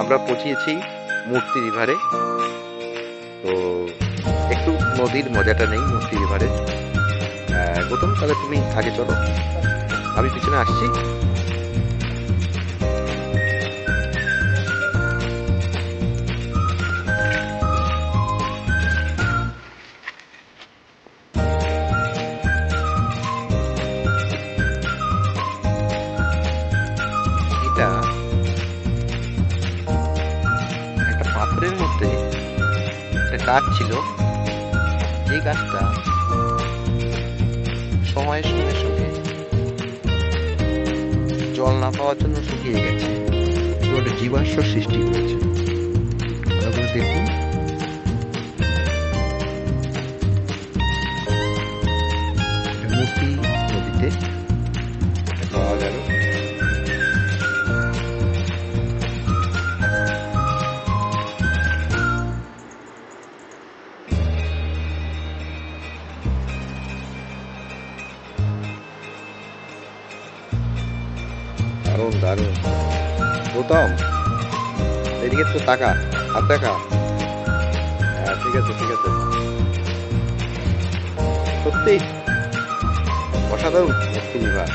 আমরা পৌঁছিয়েছি মূর্তি রিভারে তো একটু নদীর মজাটা নেই, মূর্তি রিভারে গৌতম, তাহলে তুমি আগে চলো। আমি পিছনে আসছি। গাছ ছিল যে গাছটা সময়ের সঙ্গে সঙ্গে জল না পাওয়ার জন্য শুকিয়ে গেছে জীবাশ্ম সৃষ্টি করেছে। দেখুন। মূর্তি নদীতে দারুণ দারুণ। গৌতম, এদিকে তো টাকা হাত দেখা। হ্যাঁ ঠিক আছে ঠিক আছে। সত্যি? অসাধারণ মুক্তি বিভাগ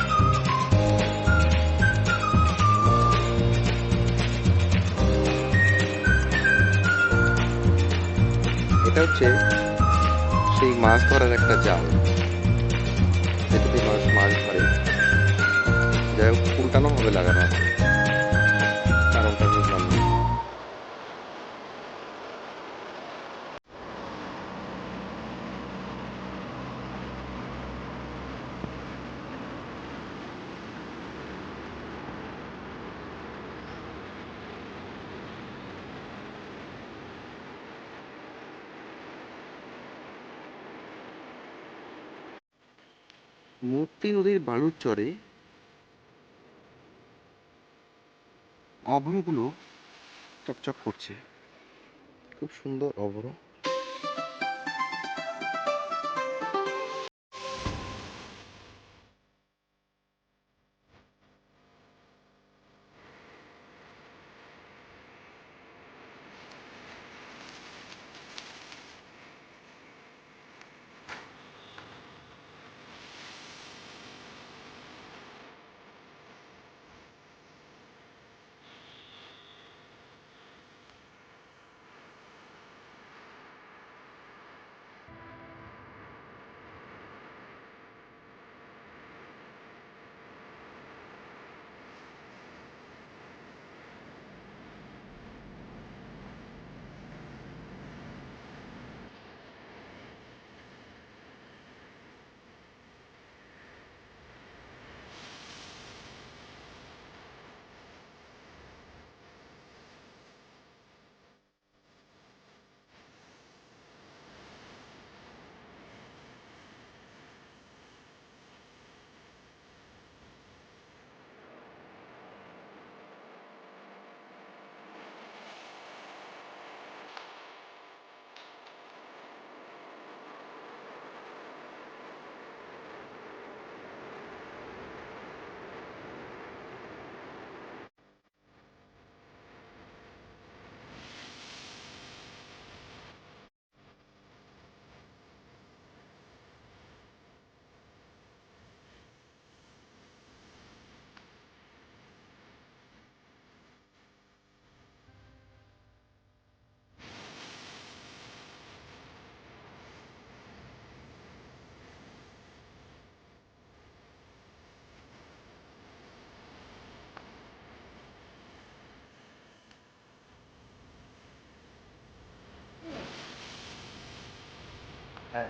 এটা হচ্ছে সেই মাছ ধরার একটা জাল। দিয়ে মানুষ মাছ ধরে। যাই হোক উল্টানো ভাবে লাগানো আছে কারণটা বুঝলাম না। মূর্তি নদীর বালুর চরে অভ্রগুলো চকচক করছে। খুব সুন্দর অভ্র হ্যাঁ